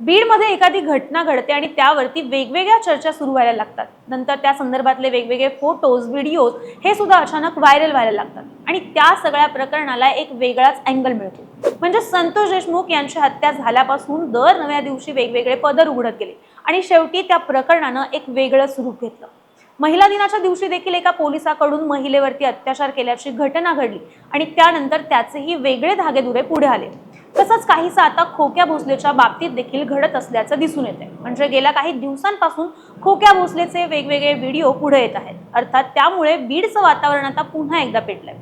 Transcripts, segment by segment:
बीडमध्ये एखादी घटना घडते आणि त्यावरती वेगवेगळ्या चर्चा सुरू व्हायला लागतात. नंतर त्या संदर्भातले वेगवेगळे फोटोज व्हिडिओज हे सुद्धा अचानक व्हायरल व्हायला लागतात. आणि त्या सगळ्या प्रकरणाला एक वेगळाच अँगल मिळतो. म्हणजे संतोष देशमुख यांची हत्या झाल्यापासून दर नव्या दिवशी वेगवेगळे पदर उघडत गेले. आणि शेवटी त्या प्रकरणानं एक वेगळं स्वरूप घेतलं. महिला दिनाच्या दिवशी देखील एका पोलिसाकडून महिलेवरती अत्याचार केल्याची घटना घडली. आणि त्यानंतर त्याचेही वेगळे धागेदुरे पुढे आले. तसंच काहीसं आता खोक्या भोसलेच्या बाबतीत देखील घडत असल्याचं दिसून येते म्हणजे गेल्या काही दिवसांपासून खोक्या भोसलेचे वेगवेगळे व्हिडिओ पुढे येत आहेत. अर्थात त्यामुळे बीडचं वातावरण आता पुन्हा एकदा पेटलंय.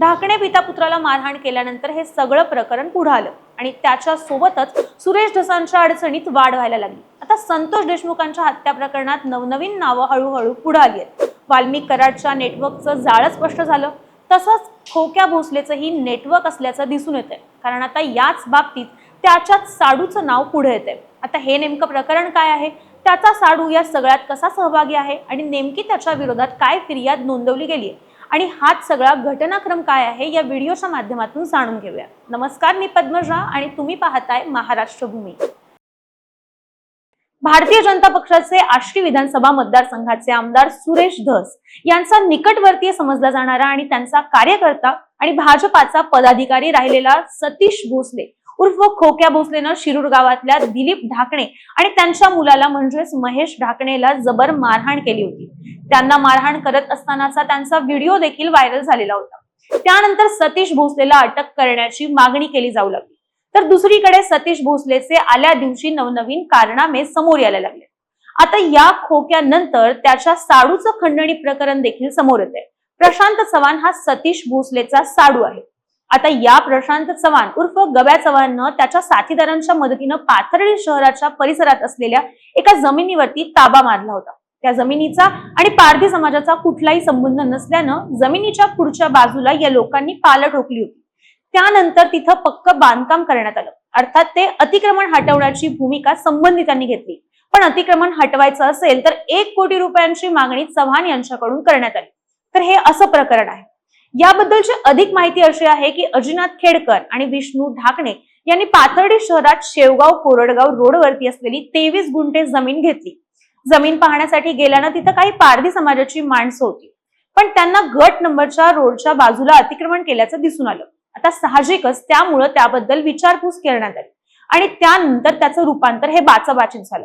ढाकणे पिता पुत्राला मारहाण केल्यानंतर हे सगळं प्रकरण पुढे आलं. आणि त्याच्या सोबतच सुरेश ढसांच्या अडचणीत वाढ व्हायला लागली. आता संतोष देशमुखांच्या हत्या प्रकरणात नवनवीन नावं हळूहळू पुढे आली आहेत. वाल्मिक कराडच्या नेटवर्कचं जाळं स्पष्ट झालं. तसंच खोक्या भोसलेचंही नेटवर्क असल्याचं दिसून येतंय. कारण आता याच बाबतीत त्याच्यात साडूचं नाव पुढे येतंय. आता हे नेमकं प्रकरण काय आहे? त्याचा साडू या सगळ्यात कसा सहभागी आहे? आणि नेमकी त्याच्या विरोधात काय फिर्याद नोंदवली गेली आहे आणि हाच सगळा घटनाक्रम काय आहे? या व्हिडिओच्या माध्यमातून जाणून घेऊया. नमस्कार मी पद्मजा आणि तुम्ही पाहताय महाराष्ट्र भूमी भारतीय जनता पक्षाचे आष्टी विधानसभा मतदारसंघाचे आमदार सुरेश धस यांचा निकटवर्तीय समजला जाणारा आणि त्यांचा कार्यकर्ता आणि भाजपाचा पदाधिकारी राहिलेला सतीश भोसले उर्फ खोक्या भोसलेनं शिरूर गावातल्या दिलीप ढाकणे आणि त्यांच्या मुलाला म्हणजेच महेश ढाकणेला जबर मारहाण केली होती. त्यांना मारहाण करत असतानाचा त्यांचा व्हिडिओ देखील व्हायरल झालेला होता. त्यानंतर सतीश भोसलेला अटक करण्याची मागणी केली जाऊ लागली. तर दुसरीकडे सतीश भोसलेचे आल्या दिवशी नवनवीन कारनामे समोर यायला लागले. आता या खोक्यानंतर त्याच्या साडूचं खंडणी प्रकरण देखील समोर येते प्रशांत चव्हाण हा सतीश भोसलेचा साडू आहे. आता या प्रशांत चव्हाण उर्फ गव्या चव्हाणनं त्याच्या साथीदारांच्या मदतीनं पाथर्डी शहराच्या परिसरात असलेल्या एका जमिनीवरती ताबा मारला होता. त्या जमिनीचा आणि पारधी समाजाचा कुठलाही संबंध नसल्यानं जमिनीच्या पुढच्या बाजूला या लोकांनी पाल ठोकली होती. त्यानंतर तिथं पक्क बांधकाम करण्यात आलं. अर्थात ते अतिक्रमण हटवण्याची भूमिका संबंधितांनी घेतली. पण अतिक्रमण हटवायचं असेल तर एक कोटी रुपयांची मागणी चव्हाण यांच्याकडून करण्यात आली. तर हे असं प्रकरण आहे. याबद्दलची अधिक माहिती अशी आहे की अजिनाथ खेडकर आणि विष्णू ढाकणे यांनी पाथर्डी शहरात शेवगाव कोरडगाव रोडवरती असलेली तेवीस गुंठे जमीन घेतली. जमीन पाहण्यासाठी गेल्यानं तिथं काही पारधी समाजाची माणसं होती. पण त्यांना गट नंबरच्या रोडच्या बाजूला अतिक्रमण केल्याचं दिसून आलं. आता साहजिकच त्यामुळं त्याबद्दल विचारपूस करण्यात आली. आणि त्यानंतर त्याचं रूपांतर हे बाचाबाचीत झालं.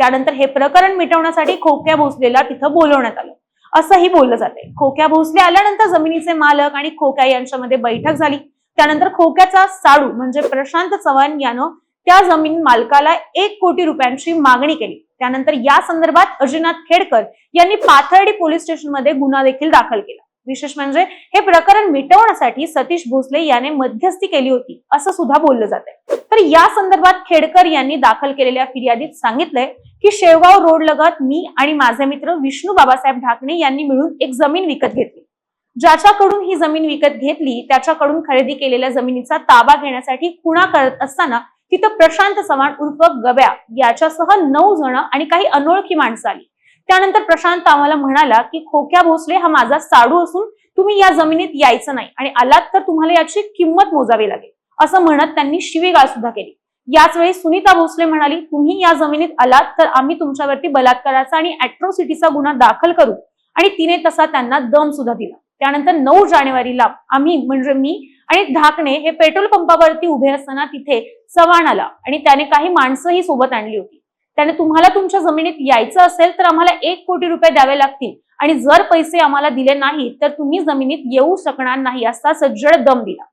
त्यानंतर हे प्रकरण मिटवण्यासाठी खोक्या भोसलेला तिथं बोलवण्यात आलं. असंही बोललं जाते खोक्या भोसले आल्यानंतर जमिनीचे मालक आणि खोक्या यांच्यामध्ये बैठक झाली. त्यानंतर खोक्याचा साडू म्हणजे प्रशांत चव्हाण यानं त्या जमीन मालकाला एक कोटी रुपयांची मागणी केली. त्यानंतर या संदर्भात अजिनाथ खेडकर यांनी पाथर्डी पोलीस स्टेशनमध्ये गुन्हा देखील दाखल केला. विशेष म्हणजे हे प्रकरण मिटवण्यासाठी सतीश भोसले याने मध्यस्थी केली होती असं सुद्धा बोललं जात आहे तर या संदर्भात खेडकर यांनी दाखल केलेल्या फिर्यादीत सांगितलंय की शेवगाव रोड लगत मी आणि माझे मित्र विष्णू बाबासाहेब ढाकणे यांनी मिळून एक जमीन विकत घेतली. ज्याच्याकडून ही जमीन विकत घेतली त्याच्याकडून खरेदी केलेल्या जमिनीचा ताबा घेण्यासाठी खुणा करत असताना तिथं प्रशांत चव्हाण उर्फ गव्या याच्यासह नऊ जण आणि काही अनोळखी माणसं आली. त्यानंतर प्रशांत आम्हाला म्हणाला की खोक्या भोसले हा माझा साडू असून तुम्ही या जमिनीत यायचं नाही आणि आलात तर तुम्हाला याची किंमत मोजावी लागेल असं म्हणत त्यांनी शिवीगाळ सुद्धा केली. याच वेळी सुनीता भोसले म्हणाली तुम्ही या जमिनीत आलात तर आम्ही तुमच्यावरती बलात्काराचा आणि अॅट्रोसिटीचा गुन्हा दाखल करू. आणि तिने तसा त्यांना दम सुद्धा दिला. त्यानंतर नऊ जानेवारीला आम्ही म्हणजे मी आणि ढाकणे हे पेट्रोल पंपावरती उभे असताना तिथे चव्हाण आला आणि त्याने काही माणसंही सोबत आणली होती. त्याने तुम्हाला तुमच्या जमिनीत यायचं असेल तर आम्हाला एक कोटी रुपये द्यावे लागतील. आणि जर पैसे आम्हाला दिले नाही तर तुम्ही जमिनीत येऊ शकणार नाही असा सज्जड दम दिला.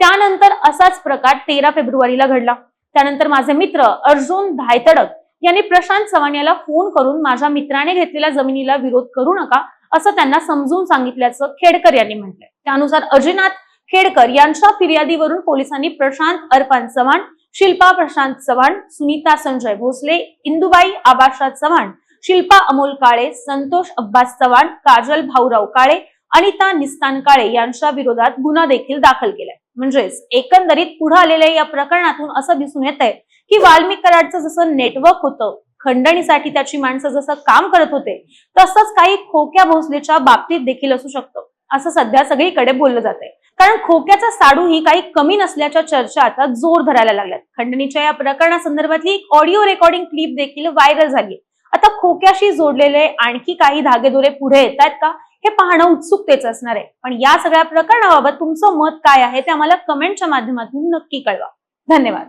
त्यानंतर असाच प्रकार तेरा फेब्रुवारीला घडला. त्यानंतर माझे मित्र अर्जुन धायतडक यांनी प्रशांत चव्हाण याला फोन करून माझ्या मित्राने घेतलेल्या जमिनीला विरोध करू नका असं त्यांना समजून सांगितल्याचं खेडकर यांनी म्हटलंय. त्यानुसार अजिनाथ खेडकर यांच्या फिर्यादीवरून पोलिसांनी प्रशांत अरफान चव्हाण शिल्पा प्रशांत चव्हाण सुनीता संजय भोसले इंदुबाई आबाशा चव्हाण शिल्पा अमोल काळे संतोष अब्बास चव्हाण काजल भाऊराव काळे अनिता निस्तान काळे यांच्या विरोधात गुन्हा देखील दाखल केलाय. म्हणजेच एकंदरीत पुढे आलेल्या या प्रकरणातून असं दिसून येत आहे की वाल्मिक कराडचं जसं नेटवर्क होतं खंडणीसाठी त्याची माणसं जसं काम करत होते तसंच काही खोक्या भोसलेच्या बाबतीत देखील असू शकतं असं सध्या सगळीकडे बोललं जात आहे कारण खोक्याचा साडू ही काही कमी नसल्याच्या चर्चा आता जोर धरायला लागल्यात. खंडणीच्या या प्रकरणासंदर्भातली एक ऑडिओ रेकॉर्डिंग क्लिप देखील व्हायरल झाली आता खोक्याशी जोडलेले आणखी काही धागेदोरे पुढे येत आहेत का? हे पाहणं उत्सुकतेच असणार आहे. पण या सगळ्या प्रकरणाबाबत तुमचं मत काय आहे ते आम्हाला कमेंटच्या माध्यमातून नक्की कळवा. धन्यवाद.